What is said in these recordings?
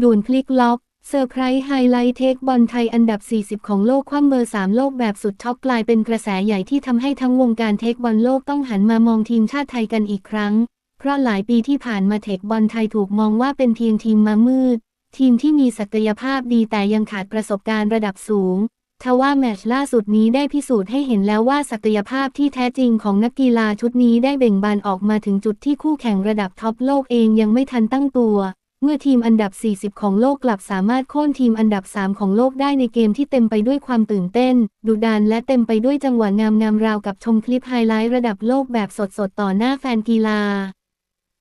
ด่วนพลิกล็อกเซอร์ไพรส์ไฮไลท์เทคบอลไทยอันดับ 40 ของโลกคว่ำเบอร์ 3 โลกแบบสุดช็อกกลายเป็นกระแสใหญ่ที่ทำให้ทั้งวงการเทคบอลโลกต้องหันมามองทีมชาติไทยกันอีกครั้ง เพราะหลายปีที่ผ่านมาเทคบอลไทยถูกมองว่าเป็นเพียงทีมมามืด ทีมที่มีศักยภาพดีแต่ยังขาดประสบการณ์ระดับสูงทว่าแมตช์ล่าสุดนี้ได้พิสูจน์ให้เห็นแล้วว่าศักยภาพที่แท้จริงของนักกีฬาชุดนี้ได้เบ่งบานออกมาถึงจุดที่คู่แข่งระดับท็อปโลกเองยังไม่ทันตั้งตัว เมื่อทีมอันดับ 40 ของโลกกลับสามารถโค่นทีมอันดับ 3 ของโลกได้ในเกมที่เต็มไปด้วยความตื่นเต้น ดุดันและเต็มไปด้วยจังหวะงามๆราวกับชมคลิปไฮไลท์ระดับโลกแบบสดๆ ต่อหน้าแฟนกีฬา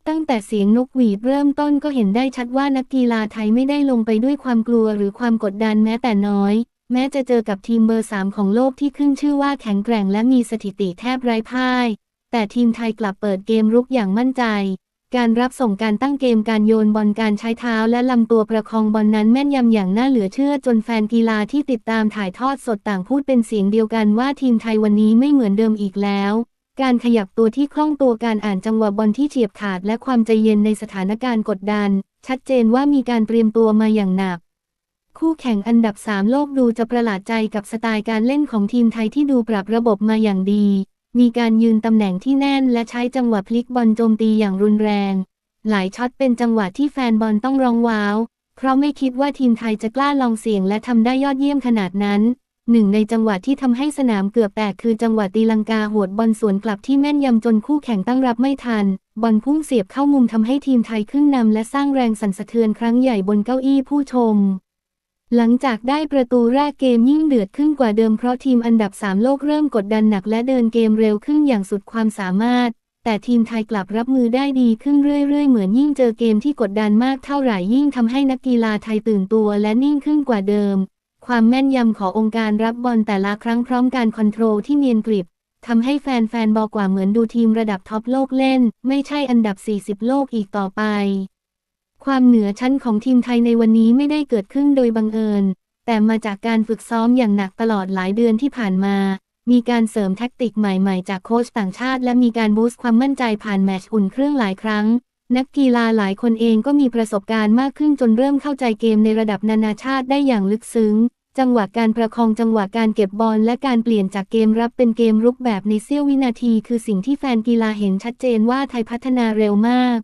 ตั้งแต่เสียงนกหวีดเริ่มต้นก็เห็นได้ชัดว่านักกีฬาไทยไม่ได้ลงไปด้วยความกลัวหรือความกดดันแม้แต่น้อย แม้จะเจอกับทีมเบอร์ 3 ของโลกที่ขึ้นชื่อว่าแข็งแกร่งและมีสถิติแทบไร้พ่าย แต่ทีมไทยกลับเปิดเกมรุกอย่างมั่นใจ การรับส่งการตั้งเกมการโยนบอลการใช้เท้าและลำตัวประคองบอลนั้นแม่นยำอย่างน่าเหลือเชื่อจนแฟนกีฬาที่ติดตามถ่ายทอดสดต่างพูดเป็นเสียงเดียวกันว่าทีมไทยวันนี้ไม่เหมือนเดิมอีกแล้ว การขยับตัวที่คล่องตัวการอ่านจังหวะบอลที่เฉียบขาดและความใจเย็นในสถานการณ์กดดัน ชัดเจนว่ามีการเตรียมตัวมาอย่างหนัก คู่แข่งอันดับ 3 โลกดูจะประหลาดใจกับสไตล์การเล่นของทีมไทยที่ดูปรับระบบมาอย่างดี มีการยืนตำแหน่งที่แน่นและใช้จังหวะพลิกบอลโจมตีอย่างรุนแรง หลายช็อตเป็นจังหวะที่แฟนบอลต้องร้องว้าว เพราะไม่คิดว่าทีมไทยจะกล้าลองเสี่ยงและทำได้ยอดเยี่ยมขนาดนั้น หนึ่งในจังหวะที่ทำให้สนามเกือบแตกคือจังหวะตีลังกาหวดบอลสวนกลับที่แม่นยำจนคู่แข่งตั้งรับไม่ทัน บอลพุ่งเสียบเข้ามุมทำให้ทีมไทยขึ้นนำและสร้างแรงสั่นสะเทือนครั้งใหญ่บนเก้าอี้ผู้ชม หลังจากได้ประตูแรกเกมยิ่งเดือดขึ้นกว่าเดิมเพราะทีมอันดับ 3 โลกเริ่มกดดันหนักและเดินเกมเร็วขึ้นอย่างสุดความสามารถ แต่ทีมไทยกลับรับมือได้ดีขึ้นเรื่อยๆ เหมือนยิ่งเจอเกมที่กดดันมากเท่าไหร่ยิ่งทำให้นักกีฬาไทยตื่นตัวและนิ่งขึ้นกว่าเดิม ความแม่นยำขององค์การรับบอลแต่ละครั้งพร้อมการคอนโทรลที่เนียนกริบทำให้แฟนๆบอกว่าเหมือนดูทีมระดับท็อปโลกเล่น ไม่ใช่อันดับ 40 โลกอีกต่อไป ความเหนือชั้นของทีมไทยในวันนี้ไม่ได้เกิดขึ้นโดยบังเอิญ แต่มาจากการฝึกซ้อมอย่างหนักตลอดหลายเดือนที่ผ่านมา มีการเสริมแท็กติกใหม่ๆ จากโค้ชต่างชาติ และมีการบูสต์ความมั่นใจผ่านแมตช์อุ่นเครื่องหลายครั้ง นักกีฬาหลายคนเองก็มีประสบการณ์มากขึ้นจนเริ่มเข้าใจเกมในระดับนานาชาติได้อย่างลึกซึ้ง จังหวะการประคองจังหวะการเก็บบอลและการเปลี่ยนจากเกมรับเป็นเกมรุกแบบในเสี้ยววินาที คือสิ่งที่แฟนกีฬาเห็นชัดเจนว่าไทยพัฒนาเร็วมาก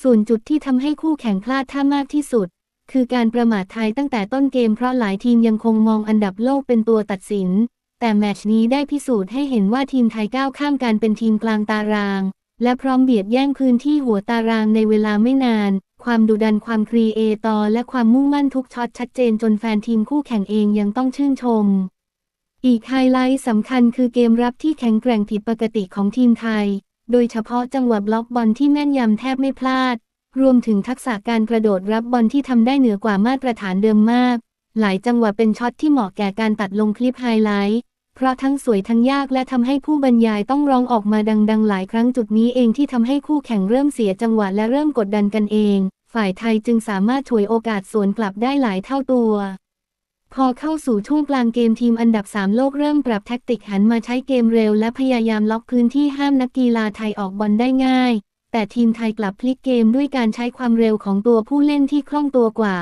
ส่วนจุดที่ทำให้คู่แข่งพลาดท่ามากที่สุด คือการประมาทไทยตั้งแต่ต้นเกมเพราะหลายทีมยังคงมองอันดับโลกเป็นตัวตัดสิน แต่แมตช์นี้ได้พิสูจน์ให้เห็นว่าทีมไทยก้าวข้ามการเป็นทีมกลางตาราง และพร้อมเบียดแย่งพื้นที่หัวตารางในเวลาไม่นาน ความดุดันความครีเอตอร์และความมุ่งมั่นทุกช็อตชัดเจนจนแฟนทีมคู่แข่งเองยังต้องชื่นชม อีกไฮไลท์สำคัญคือเกมรับที่แข็งแกร่งผิดปกติของทีมไทย โดยเฉพาะจังหวะบล็อกบอลที่แม่นยำแทบไม่พลาด รวมถึงทักษะการกระโดดรับบอลที่ทำได้เหนือกว่ามาตรฐานเดิมมาก หลายจังหวะเป็นช็อตที่เหมาะแก่การตัดลงคลิปไฮไลท์ เพราะทั้งสวยทั้งยากและทำให้ผู้บรรยายต้องร้องออกมาดังๆ หลายครั้งจุดนี้เองที่ทำให้คู่แข่งเริ่มเสียจังหวะและเริ่มกดดันกันเอง ฝ่ายไทยจึงสามารถฉวยโอกาสสวนกลับได้หลายเท่าตัว พอเข้าสู่ช่วงกลางเกมทีมอันดับ 3 โลกเริ่มปรับแท็กติกหันมาใช้เกมเร็ว และพยายามล็อกพื้นที่ห้ามนักกีฬาไทยออกบอลได้ง่าย แต่ทีมไทยกลับพลิกเกมด้วยการใช้ความเร็วของตัวผู้เล่นที่คล่องตัวกว่า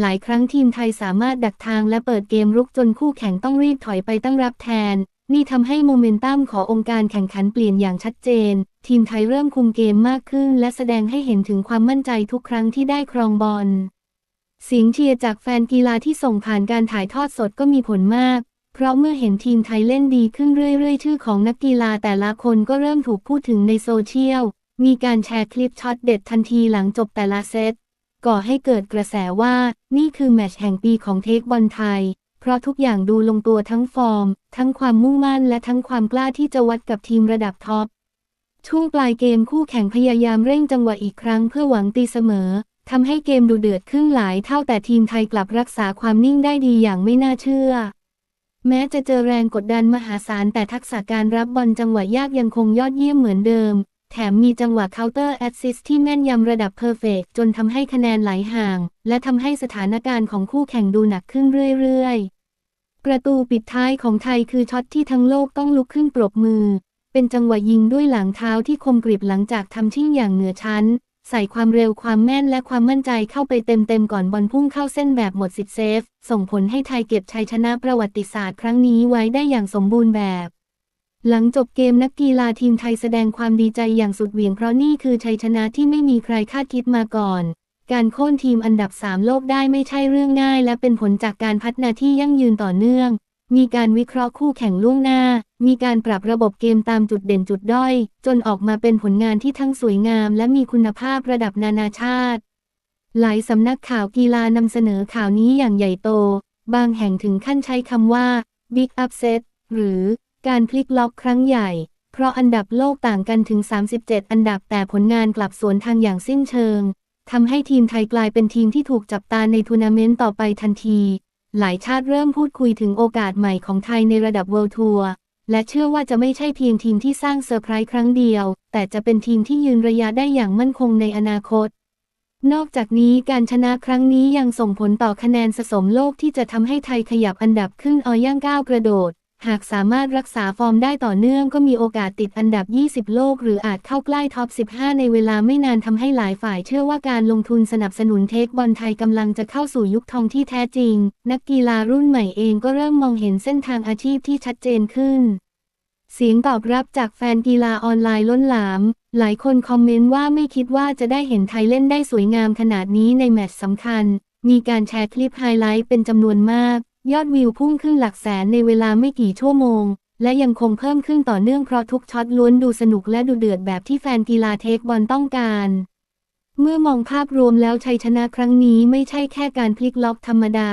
หลายครั้งทีมไทยสามารถดักทางและเปิดเกมรุกจนคู่แข่งต้องรีบถอยไปตั้งรับแทน นี่ทำให้โมเมนตัมขององค์การแข่งขันเปลี่ยนอย่างชัดเจน ทีมไทยเริ่มคุมเกมมากขึ้น และแสดงให้เห็นถึงความมั่นใจทุกครั้งที่ได้ครองบอล เสียงเชียร์จากแฟนกีฬาที่ส่งผ่านการถ่ายทอดสดก็มีผลมาก เพราะเมื่อเห็นทีมไทยเล่นดีขึ้นเรื่อยๆ ชื่อของนักกีฬาแต่ละคนก็เริ่มถูกพูดถึงในโซเชียล มีการแชร์คลิปช็อตเด็ดทันทีหลังจบแต่ละเซต ก่อให้เกิดกระแสว่านี่คือแมตช์แห่งปีของเทคบอลไทย เพราะทุกอย่างดูลงตัวทั้งฟอร์ม ทั้งความมุ่งมั่นและทั้งความกล้าที่จะวัดกับทีมระดับท็อป ช่วงปลายเกมคู่แข่งพยายามเร่งจังหวะอีกครั้งเพื่อหวังตีเสมอ ทำให้เกมดูเดือดขึ้นหลายเท่าแต่ทีมไทยกลับรักษาความนิ่งได้ดีอย่างไม่น่าเชื่อ แม้จะเจอแรงกดดันมหาศาลแต่ทักษะการรับบอลจังหวะยากยังคงยอดเยี่ยมเหมือนเดิม แถมมีจังหวะเคาน์เตอร์แอสซิสที่แม่นยำระดับเพอร์เฟกจนทำให้คะแนนไหลห่าง และทำให้สถานการณ์ของคู่แข่งดูหนักขึ้นเรื่อยๆ ประตูปิดท้ายของไทยคือช็อตที่ทั้งโลกต้องลุกขึ้นปรบมือ เป็นจังหวะยิงด้วยหลังเท้าที่คมกริบหลังจากทำชิ่งอย่างเหนือชั้น ใส่ความเร็วความแม่นและความมั่นใจเข้าไปเต็มๆก่อนบอลพุ่งเข้าเส้นแบบหมดสิทธิ์เซฟ ส่งผลให้ไทยเก็บชัยชนะประวัติศาสตร์ครั้งนี้ไว้ได้อย่างสมบูรณ์แบบ หลังจบเกมนักกีฬาทีมไทยแสดงความดีใจอย่างสุดเหวี่ยงเพราะนี่คือชัยชนะที่ไม่มีใครคาดคิดมาก่อน การโค่นทีมอันดับ 3 โลกได้ไม่ใช่เรื่องง่าย และเป็นผลจากการพัฒนาที่ยั่งยืนต่อเนื่อง มีการวิเคราะห์คู่แข่งล่วงหน้า มีการปรับระบบเกมตามจุดเด่นจุดด้อย จนออกมาเป็นผลงานที่ทั้งสวยงาม และมีคุณภาพระดับนานาชาติ หลายสำนักข่าวกีฬานำเสนอข่าวนี้อย่างใหญ่โต บางแห่งถึงขั้นใช้คำว่า Big Upset หรือการพลิกล็อกครั้งใหญ่ เพราะอันดับโลกต่างกันถึง 37 อันดับแต่ผลงานกลับสวนทางอย่างสิ้นเชิงทำให้ทีมไทยกลายเป็นทีมที่ถูกจับตาในทัวร์นาเมนต์ต่อไปทันที หลายชาติเริ่มพูดคุยถึงโอกาสใหม่ของไทยในระดับเวิลด์ทัวร์และเชื่อว่าจะไม่ใช่เพียงทีมที่สร้างเซอร์ไพรส์ครั้งเดียว แต่จะเป็นทีมที่ยืนระยะได้อย่างมั่นคงในอนาคต นอกจากนี้การชนะครั้งนี้ยังส่งผลต่อคะแนนสะสมโลกที่จะทำให้ไทยขยับอันดับขึ้นออย่างก้าวกระโดด หากสามารถรักษาฟอร์มได้ต่อเนื่องก็มีโอกาสติดอันดับ 20 โลก หรืออาจเข้าใกล้ท็อป 15 ในเวลาไม่นานทำให้หลายฝ่ายเชื่อว่าการลงทุนสนับสนุนเทคบอลไทยกำลังจะเข้าสู่ยุคทองที่แท้จริง นักกีฬารุ่นใหม่เองก็เริ่มมองเห็นเส้นทางอาชีพที่ชัดเจนขึ้น เสียงตอบรับจากแฟนกีฬาออนไลน์ล้นหลาม หลายคนคอมเมนต์ว่าไม่คิดว่าจะได้เห็นไทยเล่นได้สวยงามขนาดนี้ในแมตช์สำคัญ มีการแชร์คลิปไฮไลท์เป็นจำนวนมาก ยอดวิวพุ่งขึ้นหลักแสนในเวลาไม่กี่ชั่วโมง และยังคงเพิ่มขึ้นต่อเนื่องเพราะทุกช็อตล้วนดูสนุกและดูเดือดแบบที่แฟนกีฬาเทคบอลต้องการ เมื่อมองภาพรวมแล้วชัยชนะครั้งนี้ไม่ใช่แค่การพลิกล็อกธรรมดา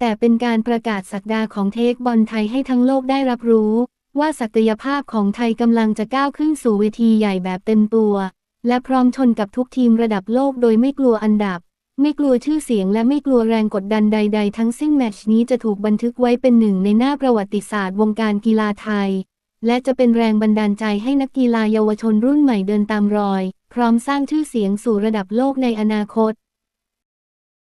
แต่เป็นการประกาศสักดาของเทคบอลไทยให้ทั้งโลกได้รับรู้ ว่าศักยภาพของไทยกำลังจะก้าวขึ้นสู่เวทีใหญ่แบบเต็มตัว และพร้อมชนกับทุกทีมระดับโลกโดยไม่กลัวอันดับ ไม่กลัวชื่อเสียงและไม่กลัวแรงกดดันใด ๆ ทั้งสิ้นแมตช์นี้จะถูกบันทึกไว้เป็นหนึ่งในหน้าประวัติศาสตร์วงการกีฬาไทย และจะเป็นแรงบันดาลใจให้นักกีฬาเยาวชนรุ่นใหม่เดินตามรอย พร้อมสร้างชื่อเสียงสู่ระดับโลกในอนาคต